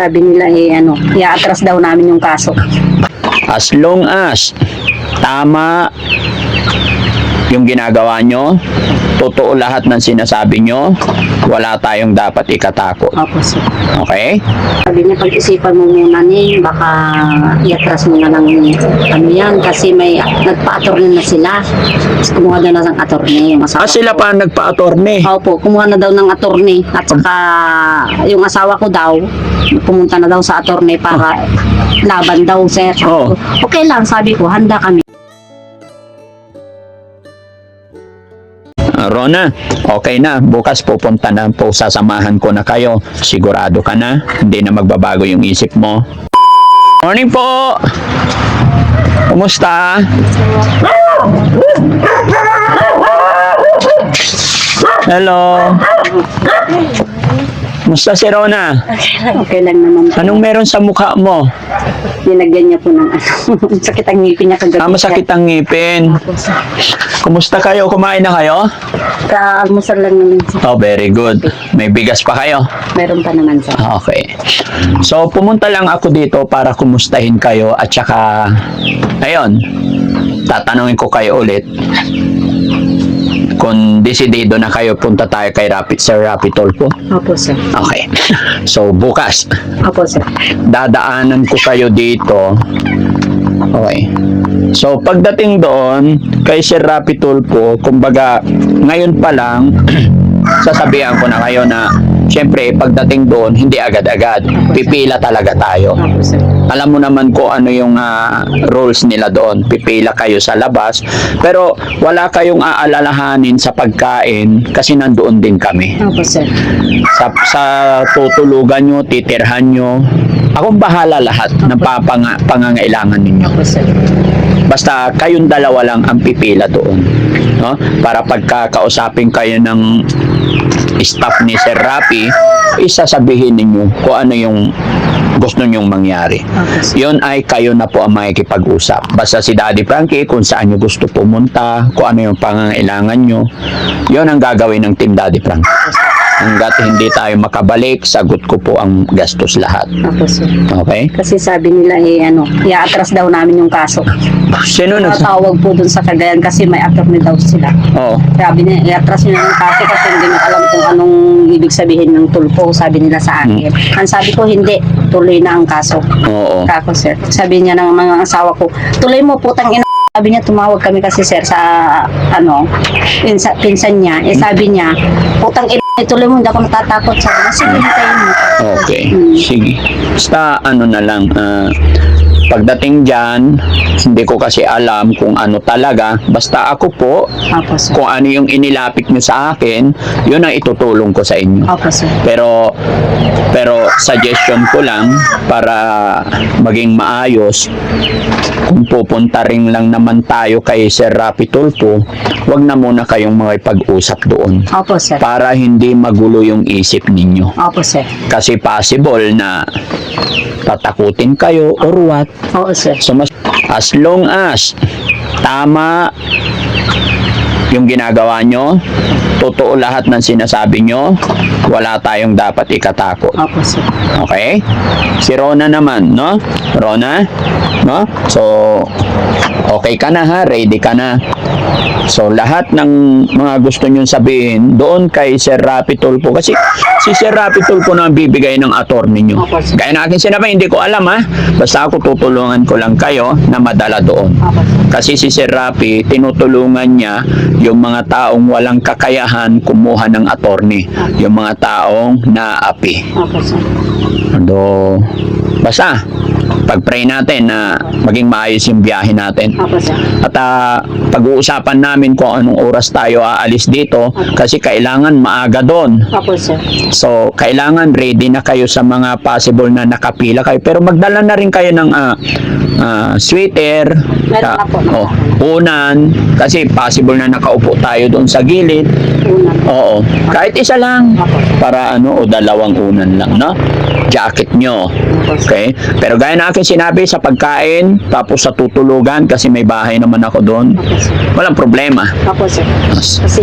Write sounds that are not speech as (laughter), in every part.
sabi nila eh ano, i-atras daw namin yung kaso. As long as tama yung ginagawa nyo, totoo lahat ng sinasabi nyo, wala tayong dapat ikatakot. Opo, sir. Okay? Sabi niya, pag-isipan mo muna ning baka i-atras mo na lang ano yan, kasi may nagpa-attorney na sila. Tapos kumuha daw na ng attorney. Yung asawa Ah, sila pa ang nagpa-attorney. Opo, kumuha na daw ng attorney. At saka yung asawa ko daw, pumunta na daw sa attorney para laban daw, sir. Oo. Okay lang, sabi ko, handa kami. Rona, okay na. Bukas pupunta na po, sasamahan ko na kayo. Sigurado ka na? Hindi na magbabago yung isip mo? Morning po! Kumusta? Hello? Kumusta si Rona? Okay lang naman. Anong meron sa mukha mo? Nilagyan niya po ng ano. (laughs) sakit ang ngipin niya kagabi. Ah, masakit ang ngipin. Kumusta kayo? Kumain na kayo? Ka-almusal lang naman, sir. Oh, very good. May bigas pa kayo? Meron pa naman, sir. Okay. So, pumunta lang ako dito para kumustahin kayo at saka, ayun, tatanungin ko kayo ulit kung desidido na kayo, punta tayo kay Rapid, Sir Rapid Tolpo. Opo, sir. Okay. (laughs) So, bukas, Opo, sir. dadaanan ko kayo dito. Okay. So, pagdating doon, kay Sir Rapi Tulpo, kumbaga, ngayon pa lang, (clears throat) sasabihan ko na kayo na, syempre, pagdating doon, hindi agad-agad. Pipila talaga tayo. Alam mo naman ko ano yung ah, rules nila doon. Pipila kayo sa labas. Pero, wala kayong aalalahanin sa pagkain kasi nandoon din kami Opo, sir. sa, sa tutulugan nyo, titirhan nyo. Akong bahala lahat ng papanga, pangangailangan ninyo. Opo, sir. Basta kayong dalawa lang ang pipila doon. No? Para pagkakausapin kayo ng staff ni Sir Rapi, isasabihin ninyo kung ano yung gusto nyong mangyari. Sir. Yun ay kayo na po ang makikipag-usap. Basta si Daddy Frankie, kung saan nyo gusto pumunta, kung ano yung pangangailangan nyo, yun ang gagawin ng Team Daddy Frankie. Hanggat hindi tayo makabalik, sagot ko po ang gastos lahat. Opo, sir. Okay? Kasi sabi nila eh ano, i-atras daw namin yung kaso. Sino nagsa... Tawag po dun sa Cagayan kasi may attorney daw sila. Oo. Sabi niya, i-atras niyo yung kaso kasi hindi na alam kung anong ibig sabihin ng tulpo, sabi nila sa akin. Ang sabi ko, hindi, tuloy na ang kaso. Oo. Kako, sir. Sabi niya ng mga asawa ko, tuloy mo putang ina. Sabi niya, tumawag kami kasi sir sa, ano, pinsa, pinsan niya. Eh sabi niya, putang ina, tuloy mo, hindi ako natatakot. Sabi niya, sige, hintayin mo. Okay. Sige. Basta ano na lang, ah, pagdating dyan, hindi ko kasi alam kung ano talaga. Basta ako po, Opo, sir. kung ano yung inilapit nyo sa akin, yun ang itutulong ko sa inyo. Opo, sir. Pero pero suggestion ko lang para maging maayos kung pupunta rin lang naman tayo kay Sir Rapi Tulfo, wag na muna kayong makipag-usap doon Opo, sir. para hindi magulo yung isip ninyo. Opo, sir. Kasi possible na tatakutin kayo or what. Oo, sir. So mas, as long as tama yung ginagawa nyo, totoo lahat ng sinasabi nyo, wala tayong dapat ikatakot. Opo, sir. Okay? Si Rona naman, no? Rona? No? So, okay ka na ha? Ready ka na? So, lahat ng mga gusto nyo sabihin, doon kay Sir Rapi Tulfo. Kasi si Sir Rapi Tulfo na ang bibigay ng attorney nyo. Opo, sir. Kaya na akin sinabi, hindi ko alam ha. Basta ako tutulungan ko lang kayo na madala doon. Opo, sir. Kasi si Sir Rapi, tinutulungan niya yung mga taong walang kakayahan kumuha ng attorney. Yung mga taong naapi. Opo, sir. Ado, basta, pag-pray natin na maging maayos yung biyahe natin. Sir. At ah, pag-uusapan namin kung anong oras tayo aalis dito kasi kailangan maaga doon. Opo, sir. So, kailangan ready na kayo sa mga possible na nakapila kayo. Pero magdala na rin kayo ng ah, ah, sweater, Meron na po. oh, unan, kasi possible na nakaupo tayo doon sa gilid. Oo, kahit isa lang. Para ano, o dalawang unan lang, no? jacket nyo. Okay? Pero gaya na akin sinabi sa pagkain, tapos sa tutulugan, kasi may bahay naman ako doon, walang problema. Opo, sir. Kasi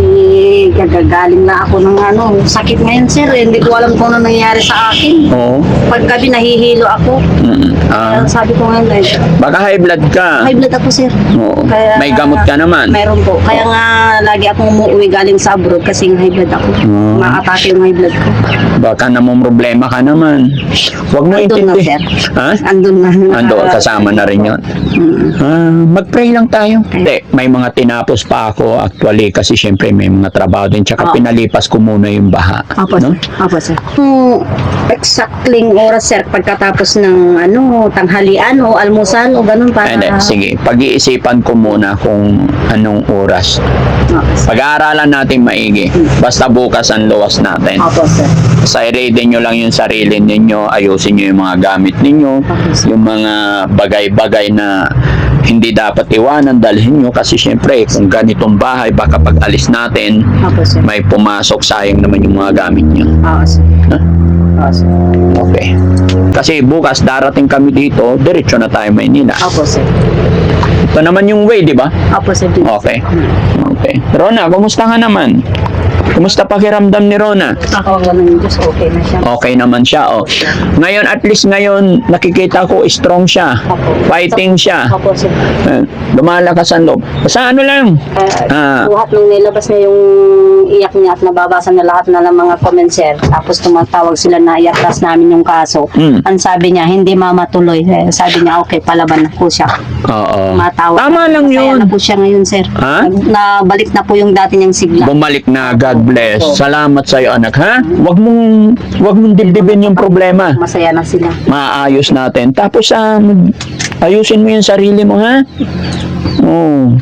gagagaling na ako ng ano, sakit ngayon, sir. eh. Hindi ko alam kung ano nangyayari sa akin. Oo. Paggabi nahihilo ako. Mm. Kaya Ah, sabi ko ngayon, eh, baka high blood ka. high blood ako, sir. Oo. Kaya- May gamot ka naman. Meron po. Kaya nga lagi akong umuwi galing sa abroad kasi yung high blood ako. Hmm. Makatake yung high blood ko. Baka namang problema ka naman. Huwag mo Andun na, intindi. sir. Ha? Andun na. Ando, kasama na rin yun. Mm. Ah, mag-pray lang tayo. Hindi, may mga tinapos pa ako actually kasi syempre may mga trabaho din tsaka Oo. pinalipas ko muna yung baha. Apo, no? sir. Apo, sir. Kung exactling oras, sir, pagkatapos ng ano, tanghalian o almusal o ganun para... Hindi, sige, pag-iisipan ko muna kung anong oras. Apo, sir. Pag-aaralan natin maigi. Basta bukas ang luwas natin. Apo, sir. Sa ready nyo lang yung sarili ninyo, ayusin nyo yung mga gamit ninyo, Okay, sir. yung mga bagay-bagay na hindi dapat iwanan, dalhin nyo kasi syempre kung ganitong bahay, baka pag alis natin, sir. may pumasok, sayang naman yung mga gamit nyo. Sir. Ha? Apo, sir. Okay. Kasi bukas darating kami dito, diretso na tayo Maynila. Apo, sir. Ito naman yung way, di ba? Apo, sir. Okay. Okay. Rona, kumusta ka naman? Kumusta pakiramdam ni Rona? Ang ng Diyos, okay na siya. Okay naman siya, oh. Ngayon, at least ngayon, nakikita ko strong siya. Apo. Fighting siya. Apo, sir. Eh, Lumalakas ang loob. Basta ano lang. Ah. Uh, lahat nung nilabas niya yung iyak niya at nababasa na lahat na ng mga comments sir. Tapos tumatawag sila na iatras namin yung kaso. Mm. Ang sabi niya, hindi mamatuloy. Eh, sabi niya, okay, palaban na po siya. Oo. Matawag. Tama lang Masaya yun. na po siya ngayon, sir. Ha? Nag- Nabalik na po yung dati niyang sigla. Bumalik na. God bless. Opo. Salamat sa iyo, anak, ha? Wag mong, wag mong dibdibin yung problema. Masaya na sila. Maayos natin. Tapos, mag- ayusin mo yung sarili mo, ha? Oo.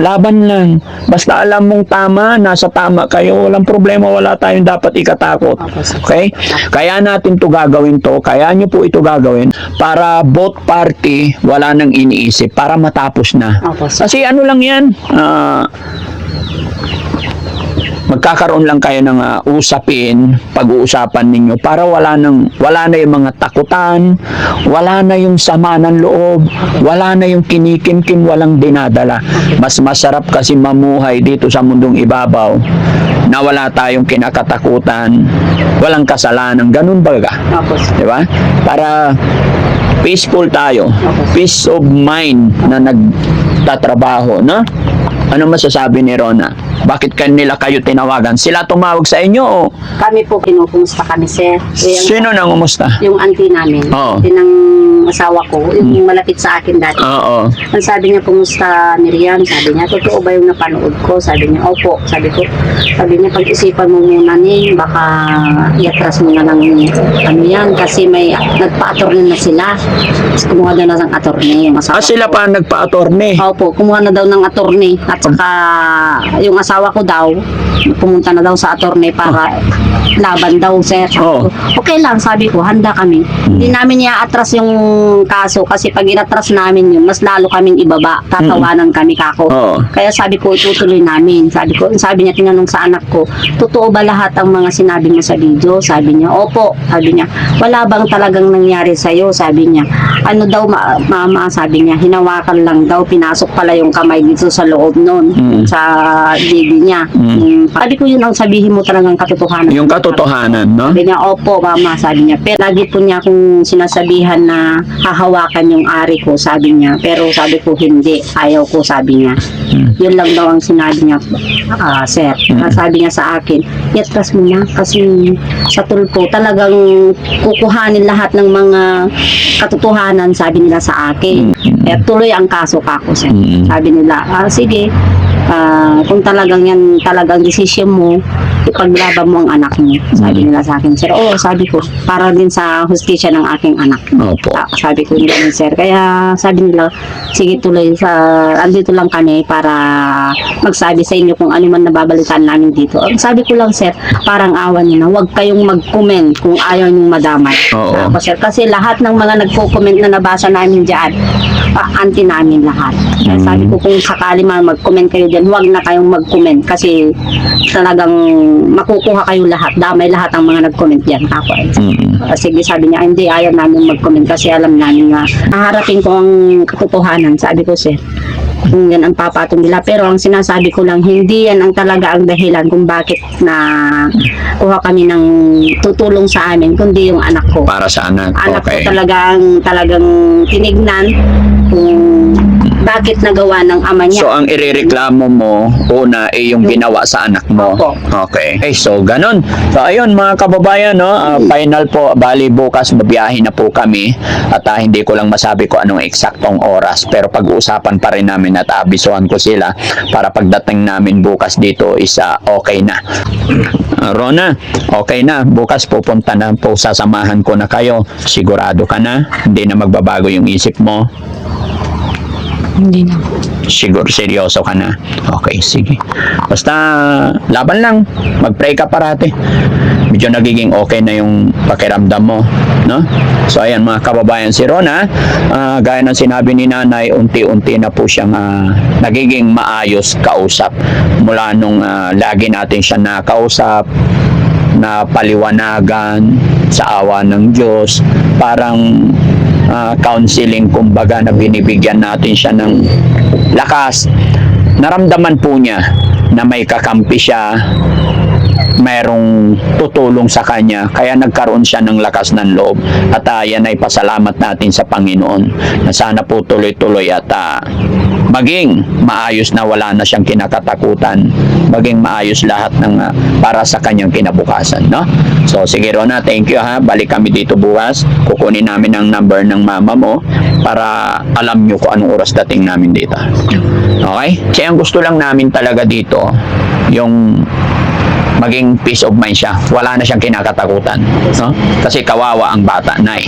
Laban lang. Basta alam mong tama, nasa tama kayo, walang problema, wala tayong dapat ikatakot. Okay? Kaya natin to gagawin to, kaya nyo po ito gagawin para both party wala nang iniisip, para matapos na. Kasi ano lang yan, ah, magkakaroon lang kayo ng ah, usapin, pag-uusapan ninyo para wala nang wala na yung mga takutan, wala na yung sama ng loob, wala na yung kinikimkim, walang dinadala. Mas masarap kasi mamuhay dito sa mundong ibabaw na wala tayong kinakatakutan, walang kasalanan, ganun sir. Di ba? Para peaceful tayo. Peace of mind na nagtatrabaho, no? Ano masasabi ni Rona? Bakit kanila kayo tinawagan? Sila tumawag sa inyo o Kami po, kinukumusta kami, sir. Yung, sino nang umusta? yung auntie namin, Oo. auntie ng asawa ko, yung malapit sa akin dati. Oo. Ang sabi niya, kumusta Miriam? Sabi niya, totoo ba yung napanood ko? Sabi niya, opo. Sabi ko, sabi niya, pag-isipan mo muna ni, baka iatras mo na lang ano yan, kasi may nagpa-attorney na sila. Tapos kumuha na ng attorney yung asawa Ah, sila ko. pa ang nagpa-attorney. Opo, kumuha na daw ng attorney at saka yung asawa ko daw pumunta na daw sa attorney para laban daw sir. Oo. Okay lang, sabi ko, handa kami. Hindi namin i-atras yung kaso kasi pag inatras namin yun, mas lalo kaming ibaba. Tatawanan kami kako. Oo. Kaya sabi ko, itutuloy namin. Sabi ko, sabi niya, tinanong sa anak ko, totoo ba lahat ang mga sinabi mo sa video? Sabi niya, opo. Sabi niya, wala bang talagang nangyari sa'yo? Sabi niya, ano daw, ma- mama, sabi niya, hinawakan lang daw, pinasok pala yung kamay dito sa loob nun, Mm. sa baby niya. Mm. Mm, Sabi ko, yun ang sabihin mo talagang katotohanan. Yung katotohanan, no? Sabi niya, opo, mama, sabi niya. Pero lagi po niya akong sinasabihan na hahawakan yung ari ko, sabi niya. Pero sabi ko, hindi. Ayaw ko, sabi niya. Mm. Yun lang daw ang sinabi niya, ah, sir. Mm. Sabi niya sa akin, yatras mo na kasi sa tulpo talagang kukuhanin lahat ng mga katotohanan, sabi nila sa akin. Eh, tuloy ang kaso kako, sir. Mm. Sabi nila, ah, sige, ah, kung talagang yan talagang desisyon mo, ipaglaban mo ang anak mo. Sabi nila sa akin, sir, oo, sabi ko, para din sa hustisya ng aking anak. Opo. Ah, sabi ko nila sir. Kaya sabi nila, sige tuloy sa, andito lang kami para magsabi sa inyo kung ano man nababalitaan namin dito. Ang sabi ko lang sir, parang awan niyo na, huwag kayong mag-comment kung ayaw niyong madamay. Oo. Tapos, sir, kasi lahat ng mga nagko-comment na nabasa namin dyan, ah, anti namin lahat. Kaya Mm. sabi ko kung sakali man mag-comment kayo dyan, huwag na kayong mag-comment kasi talagang makukuha kayo lahat. Damay lahat ang mga nag-comment yan. Ako eh. Mm. Uh, sige, sabi niya, hindi, ayaw namin mag-comment kasi alam namin na naharapin ko ang katotohanan. Sabi ko, sir, kung yan ang papatong nila. Pero ang sinasabi ko lang, hindi yan ang talaga ang dahilan kung bakit na kuha kami ng tutulong sa amin, kundi yung anak ko. Para sa anak. Anak okay. ko talagang, talagang tinignan kung bakit nagawa ng ama niya. So, ang irereklamo mo, una, ay yung ginawa sa anak mo. Opo. Okay. Okay, so ganun. So, ayun mga kababayan, no? ah, final po, bali bukas, babiyahin na po kami. At ah, hindi ko lang masabi ko anong eksaktong oras. Pero pag-uusapan pa rin namin at abisuhan ko sila para pagdating namin bukas dito isa okay na. Ah, Rona, okay na. Bukas pupunta na po, sasamahan ko na kayo. Sigurado ka na? Hindi na magbabago yung isip mo? Hindi na. Siguro seryoso ka na. Okay, sige. Basta laban lang. Mag-pray ka parati. Medyo nagiging okay na yung pakiramdam mo, no? So ayan mga kababayan si Rona, ah, gaya ng sinabi ni Nanay, unti-unti na po siyang ah, nagiging maayos kausap. Mula nung ah, lagi natin siya nakausap, na paliwanagan sa awa ng Diyos, parang ah, counseling kumbaga na binibigyan natin siya ng lakas. Naramdaman po niya na may kakampi siya, mayroong tutulong sa kanya, kaya nagkaroon siya ng lakas ng loob. At ah, yan ay pasalamat natin sa Panginoon na sana po tuloy-tuloy at ah, maging maayos na wala na siyang kinakatakutan, maging maayos lahat ng ah, para sa kanyang kinabukasan, no? So sige Rona, thank you ha. Balik kami dito bukas. Kukunin namin ang number ng mama mo para alam nyo kung anong oras dating namin dito. Okay? Kaya ang gusto lang namin talaga dito, yung maging peace of mind siya. Wala na siyang kinakatakutan. No? Kasi kawawa ang bata na eh.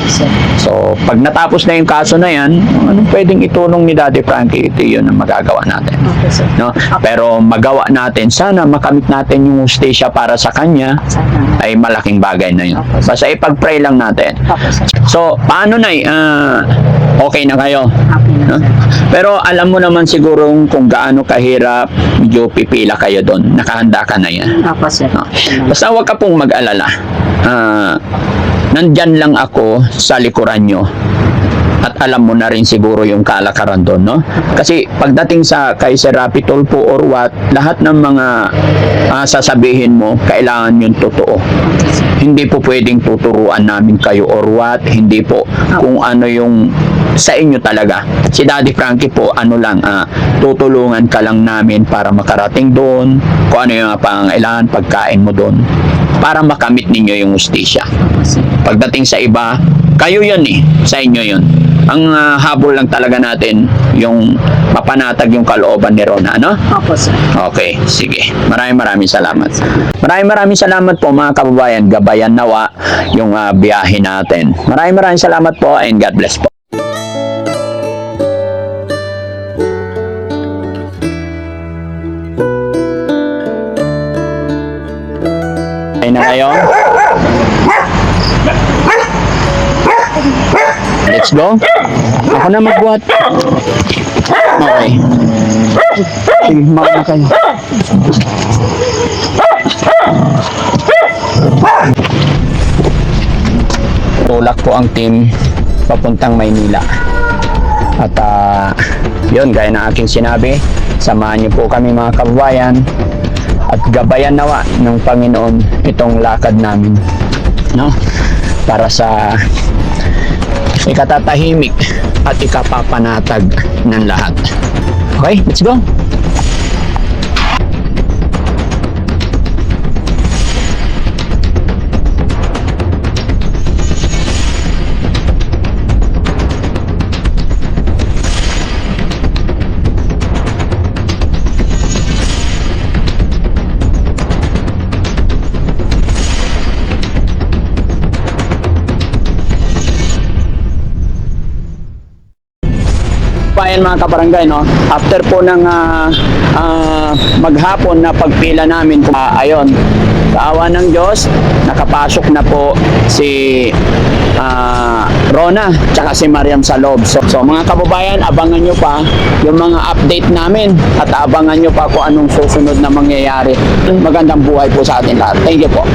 So, pag natapos na yung kaso na yan, anong pwedeng itulong ni Daddy Frankie? Ito yun ang magagawa natin. Okay. No? Pero magawa natin, sana makamit natin yung hustisya para sa kanya, ay malaking bagay na yun. Basta ipag-pray lang natin. Okay. So, paano na okay na kayo? Happy na, No? sir. Pero alam mo naman siguro kung gaano kahirap, medyo pipila kayo doon. Nakahanda ka na yan. Sir. No? Basta huwag ka pong mag-alala. Ah, nandyan lang ako sa likuran nyo. At alam mo na rin siguro yung kalakaran doon, no? Kasi pagdating sa kay Sir Rapi Tulfo or what, lahat ng mga ah, sasabihin mo, kailangan yung totoo. Hindi po pwedeng tuturuan namin kayo or what, hindi po kung ano yung sa inyo talaga. Si Daddy Frankie po, ano lang, ah, tutulungan ka lang namin para makarating doon, kung ano yung mga pangangailangan, pagkain mo doon, para makamit ninyo yung ustisya. Pagdating sa iba, kayo yun eh, sa inyo yun. Ang ah, habol lang talaga natin, yung mapanatag yung kalooban ni Rona, ano? Ako, sir. Okay, sige. Maraming maraming salamat. Maraming maraming salamat po mga kababayan. Gabayan nawa yung ah, biyahe natin. Maraming maraming salamat po and God bless po. Okay na kayo? Let's go. Ako na magbuhat. Okay. Sige, mauna kayo. Tulak po ang team papuntang Maynila. At ah, yun, gaya ng aking sinabi, samahan niyo po kami mga kababayan at gabayan nawa ng Panginoon itong lakad namin. No? Para sa ikatatahimik at ikapapanatag ng lahat. Okay, let's go. Bayan mga kabarangay, no? After po ng ah, ah, maghapon na pagpila namin, ah, ayon, Kaawa ng Diyos, nakapasok na po si ah, Rona tsaka si Mariam sa loob. So, so mga kababayan, abangan nyo pa yung mga update namin at abangan nyo pa kung anong susunod na mangyayari. Magandang buhay po sa atin lahat. Thank you po.